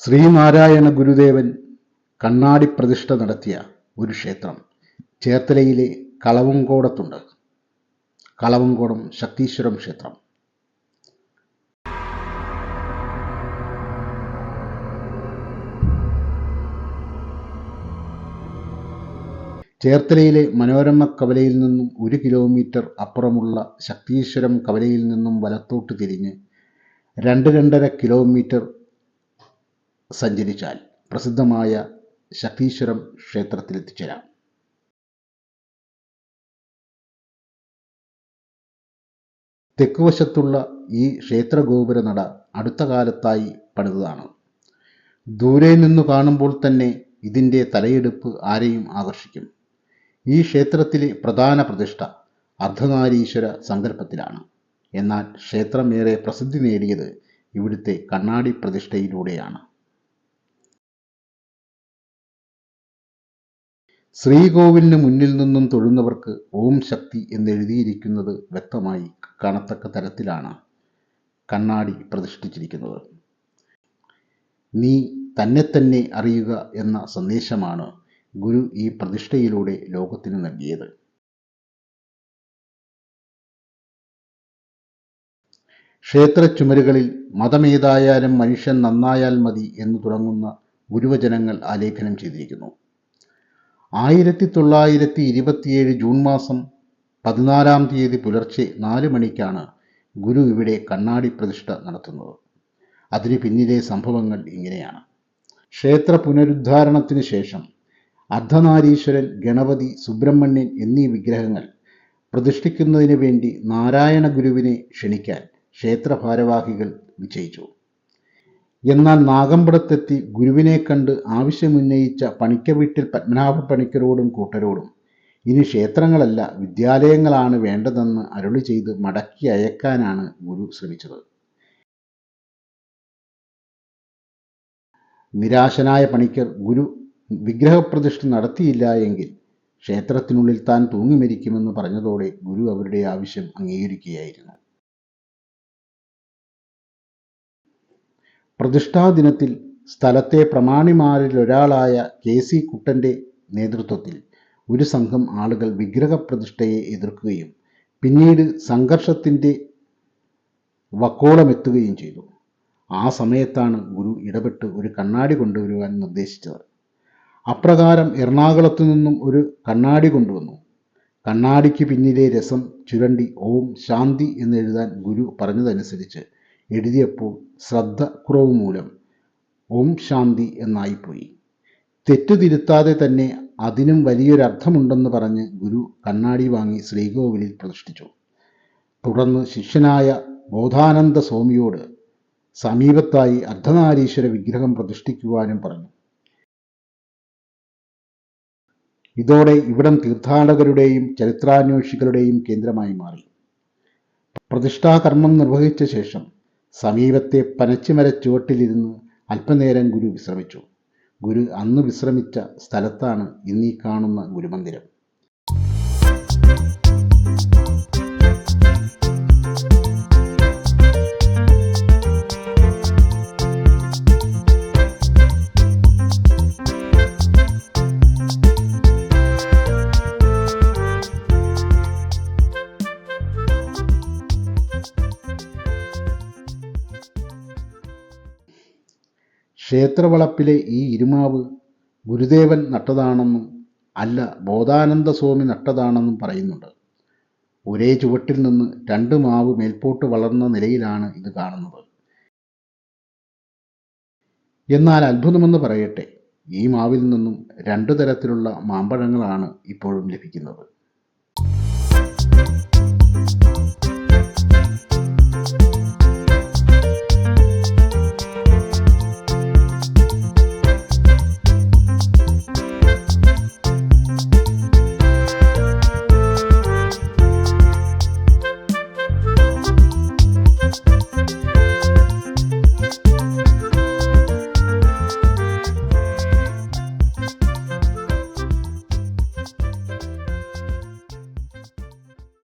ശ്രീനാരായണ ഗുരുദേവൻ കണ്ണാടി പ്രതിഷ്ഠ നടത്തിയ ഒരു ക്ഷേത്രം ചേർത്തലയിലെ കളവങ്കോടത്തുണ്ട് കളവങ്കോടം ശക്തീശ്വരം ക്ഷേത്രം. ചേർത്തലയിലെ മനോരമ കവലയിൽ നിന്നും ഒരു കിലോമീറ്റർ അപ്പുറമുള്ള ശക്തീശ്വരം കവലയിൽ നിന്നും വലത്തോട്ട് തിരിഞ്ഞ് രണ്ട് രണ്ടര കിലോമീറ്റർ സഞ്ചരിച്ചാൽ പ്രസിദ്ധമായ ശക്തീശ്വരം ക്ഷേത്രത്തിലെത്തിച്ചേരാം. തെക്കുവശത്തുള്ള ഈ ക്ഷേത്രഗോപുര നട അടുത്ത കാലത്തായി പണിതതാണ്. ദൂരെ നിന്ന് കാണുമ്പോൾ തന്നെ ഇതിന്റെ തലയെടുപ്പ് ആരെയും ആകർഷിക്കും. ഈ ക്ഷേത്രത്തിലെ പ്രധാന പ്രതിഷ്ഠ അർദ്ധനാരീശ്വര സങ്കല്പത്തിലാണ്. എന്നാൽ ക്ഷേത്രമേറെ പ്രസിദ്ധി നേടിയത് ഇവിടുത്തെ കണ്ണാടി പ്രതിഷ്ഠയിലൂടെയാണ്. ശ്രീകോവിലിന് മുന്നിൽ നിന്നും തൊഴുന്നവർക്ക് ഓം ശക്തി എന്നെഴുതിയിരിക്കുന്നത് വ്യക്തമായി കാണത്തക്ക തരത്തിലാണ് കണ്ണാടി പ്രതിഷ്ഠിച്ചിരിക്കുന്നത്. നീ തന്നെ തന്നെ അറിയുക എന്ന സന്ദേശമാണ് ഗുരു ഈ പ്രതിഷ്ഠയിലൂടെ ലോകത്തിന് നൽകിയത്. ക്ഷേത്ര ചുമരുകളിൽ മതമേതായാലും മനുഷ്യൻ നന്നായാൽ മതി എന്ന് തുടങ്ങുന്ന ഗുരുവചനങ്ങൾ ആലേഖനം ചെയ്തിരിക്കുന്നു. ആയിരത്തി തൊള്ളായിരത്തി ഇരുപത്തിയേഴ് ജൂൺ മാസം പതിനാലാം തീയതി പുലർച്ചെ നാല് മണിക്കാണ് ഗുരു ഇവിടെ കണ്ണാടി പ്രതിഷ്ഠ നടത്തുന്നത്. അതിന് പിന്നിലെ സംഭവങ്ങൾ ഇങ്ങനെയാണ്. ക്ഷേത്ര പുനരുദ്ധാരണത്തിന് ശേഷം അർദ്ധനാരീശ്വരൻ ഗണപതി സുബ്രഹ്മണ്യൻ എന്നീ വിഗ്രഹങ്ങൾ പ്രതിഷ്ഠിക്കുന്നതിന് വേണ്ടി നാരായണ ഗുരുവിനെ ക്ഷണിക്കാൻ ക്ഷേത്ര ഭാരവാഹികൾ നിശ്ചയിച്ചു. എന്നാൽ നാഗമ്പടത്തെത്തി ഗുരുവിനെ കണ്ട് ആവശ്യമുന്നയിച്ച പണിക്കവീട്ടിൽ പത്മനാഭ പണിക്കരോടും കൂട്ടരോടും ഇനി ക്ഷേത്രങ്ങളല്ല വിദ്യാലയങ്ങളാണ് വേണ്ടതെന്ന് അരുളി ചെയ്ത് മടക്കി അയക്കാനാണ് ഗുരു ശ്രമിച്ചത്. നിരാശനായ പണിക്കർ ഗുരു വിഗ്രഹപ്രതിഷ്ഠ നടത്തിയില്ല എങ്കിൽ ക്ഷേത്രത്തിനുള്ളിൽ താൻ തൂങ്ങി മരിക്കുമെന്ന് പറഞ്ഞതോടെ ഗുരു അവരുടെ ആവശ്യം അംഗീകരിക്കുകയായിരുന്നു. പ്രതിഷ്ഠാദിനത്തിൽ സ്ഥലത്തെ പ്രമാണിമാരിലൊരാളായ കെ സി കുട്ടന്റെ നേതൃത്വത്തിൽ ഒരു സംഘം ആളുകൾ വിഗ്രഹപ്രതിഷ്ഠയെ എതിർക്കുകയും പിന്നീട് സംഘർഷത്തിന്റെ വക്കോളമെത്തുകയും ചെയ്തു. ആ സമയത്താണ് ഗുരു ഇടപെട്ട് ഒരു കണ്ണാടി കൊണ്ടുവരുവാൻ നിർദ്ദേശിച്ചത്. അപ്രകാരം എറണാകുളത്തു നിന്നും ഒരു കണ്ണാടി കൊണ്ടുവന്നു. കണ്ണാടിക്ക് പിന്നിലെ രസം ചുരണ്ടി ഓം ശാന്തി എന്നെഴുതാൻ ഗുരു പറഞ്ഞതനുസരിച്ച് എഴുതിയപ്പോൾ ശ്രദ്ധ കുറവ് മൂലം ഓം ശാന്തി എന്നായിപ്പോയി. തെറ്റു തിരുത്താതെ തന്നെ അതിനും വലിയൊരർത്ഥമുണ്ടെന്ന് പറഞ്ഞ് ഗുരു കണ്ണാടി വാങ്ങി ശ്രീകോവിലിൽ പ്രതിഷ്ഠിച്ചു. തുടർന്ന് ശിഷ്യനായ ബോധാനന്ദ സ്വാമിയോട് സമീപത്തായി അർദ്ധനാരീശ്വര വിഗ്രഹം പ്രതിഷ്ഠിക്കുവാനും പറഞ്ഞു. ഇതോടെ ഇവിടം തീർത്ഥാടകരുടെയും ചരിത്രാന്വേഷികളുടെയും കേന്ദ്രമായി മാറി. പ്രതിഷ്ഠാകർമ്മം നിർവഹിച്ച ശേഷം സമീപത്തെ പനച്ചിമര ചുവട്ടിലിരുന്ന് അല്പനേരം ഗുരു വിശ്രമിച്ചു. ഗുരു അന്ന് വിശ്രമിച്ച സ്ഥലത്താണ് ഇന്നീ കാണുന്ന ഗുരുമന്ദിരം. ക്ഷേത്രവളപ്പിലെ ഈ ഇരുമാവ് ഗുരുദേവൻ നട്ടതാണെന്നും അല്ല ബോധാനന്ദ സ്വാമി നട്ടതാണെന്നും പറയുന്നുണ്ട്. ഒരേ ചുവട്ടിൽ നിന്ന് രണ്ട് മാവ് മേൽപോട്ട് വളർന്ന നിലയിലാണ് ഇത് കാണുന്നത്. എന്നാൽ അത്ഭുതമെന്ന് പറയട്ടെ ഈ മാവിൽ നിന്നും രണ്ടു തരത്തിലുള്ള മാമ്പഴങ്ങളാണ് ഇപ്പോഴും ലഭിക്കുന്നത്.